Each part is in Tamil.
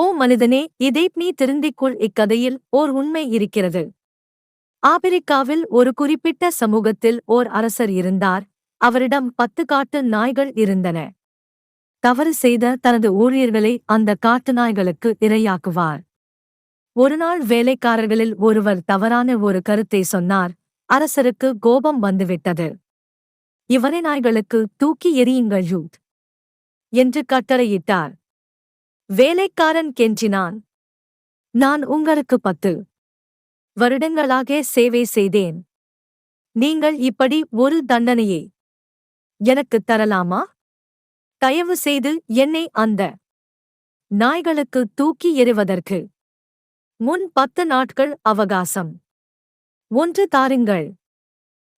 ஓ மனிதனே இதை நீ திருந்திக்குள் இக்கதையில் ஓர் உண்மை இருக்கிறது. ஆப்பிரிக்காவில் ஒரு குறிப்பிட்ட சமூகத்தில் ஓர் அரசர் இருந்தார். அவரிடம் பத்து காட்டு நாய்கள் இருந்தன. தவறு செய்த தனது ஊழியர்களை அந்த காட்டு நாய்களுக்கு இரையாக்குவார். ஒருநாள் வேலைக்காரர்களில் ஒருவர் தவறான ஒரு கருத்தை சொன்னார். அரசருக்கு கோபம் வந்துவிட்டது. இவரை நாய்களுக்கு தூக்கி எறியுங்கள் யூத் என்று கட்டளையிட்டார். வேலைக்காரன் கெஞ்சினான். நான் உங்களுக்கு பத்து வருடங்களாக சேவை செய்தேன். நீங்கள் இப்படி ஒரு தண்டனையை எனக்குத் தரலாமா? தயவு செய்து என்னை அந்த நாய்களுக்கு தூக்கி எறிவதற்கு முன் பத்து நாட்கள் அவகாசம். ஒன்று தாருங்கள்.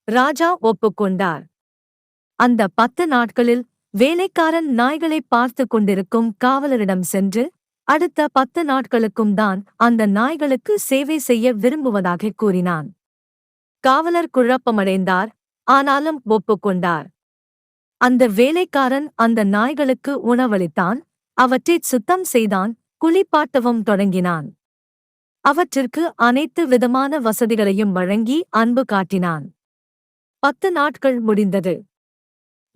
ராஜா ஒப்புக்கொண்டார். அந்த பத்து நாட்களில் வேலைக்காரன் நாய்களை பார்த்து கொண்டிருக்கும் காவலரிடம் சென்று அடுத்த பத்து நாட்களுக்கும் தான் அந்த நாய்களுக்கு சேவை செய்ய விரும்புவதாக கூறினான். காவலர் குழப்பமடைந்தார் ஆனாலும் ஒப்புக்கொண்டார். அந்த வேலைக்காரன் அந்த நாய்களுக்கு உணவளித்தான் அவற்றைச் சுத்தம் செய்தான் குளிப்பாட்டவும் தொடங்கினான். அவற்றிற்கு அனைத்து விதமான வசதிகளையும் வழங்கி அன்பு காட்டினான். பத்து நாட்கள் முடிந்தது.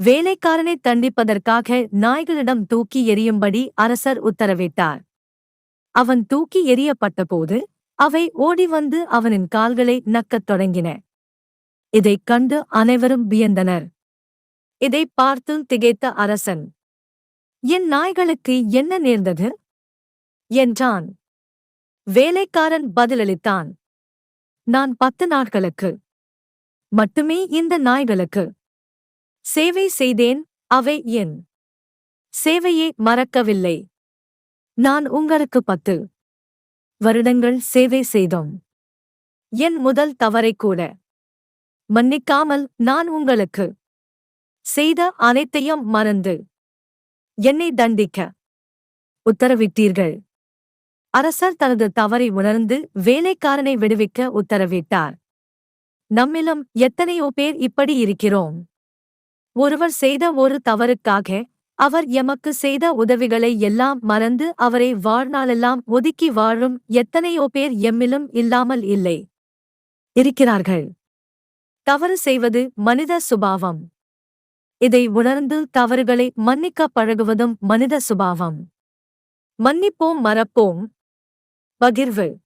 வேலைக்காரனை தண்டிப்பதற்காக நாய்களிடம் தூக்கி எறியும்படி அரசர் உத்தரவிட்டார். அவன் தூக்கி எறியப்பட்டபோது அவை ஓடி வந்து அவனின் கால்களை நக்கத் தொடங்கின. இதைக் கண்டு அனைவரும் வியந்தனர். இதைப் பார்த்து திகைத்த அரசன் என் நாய்களுக்கு என்ன நேர்ந்தது? என்றான். வேலைக்காரன் பதிலளித்தான் நான் பத்து நாட்களுக்கு மட்டுமே இந்த நாய்களுக்கு சேவை செய்தேன் அவை என் சேவையை மறக்கவில்லை. நான் உங்களுக்கு பத்து வருடங்கள் சேவை செய்தோம். என் முதல் தவறை கூட மன்னிக்காமல் நான் உங்களுக்கு செய்த அனைத்தையும் மறந்து என்னை தண்டிக்க உத்தரவிட்டீர்கள். அரசர் தனது தவறை உணர்ந்து வேலைக்காரனை விடுவிக்க உத்தரவிட்டார். நம்மிலும் எத்தனையோ பேர் இப்படி இருக்கிறோம். ஒருவர் செய்த ஒரு தவறுக்காக அவர் எமக்கு செய்த உதவிகளை எல்லாம் மறந்து அவரை வாழ்நாளெல்லாம் ஒதுக்கி வாழும் எத்தனையோ பேர் எம்மிலும் இல்லாமல் இல்லை. இருக்கிறார்கள். தவறு செய்வது மனித சுபாவம். இதை உணர்ந்து தவறுகளை மன்னிக்க பழகுவதும் மனித சுபாவம். மன்னிப்போம் மறப்போம். பகிர்வு.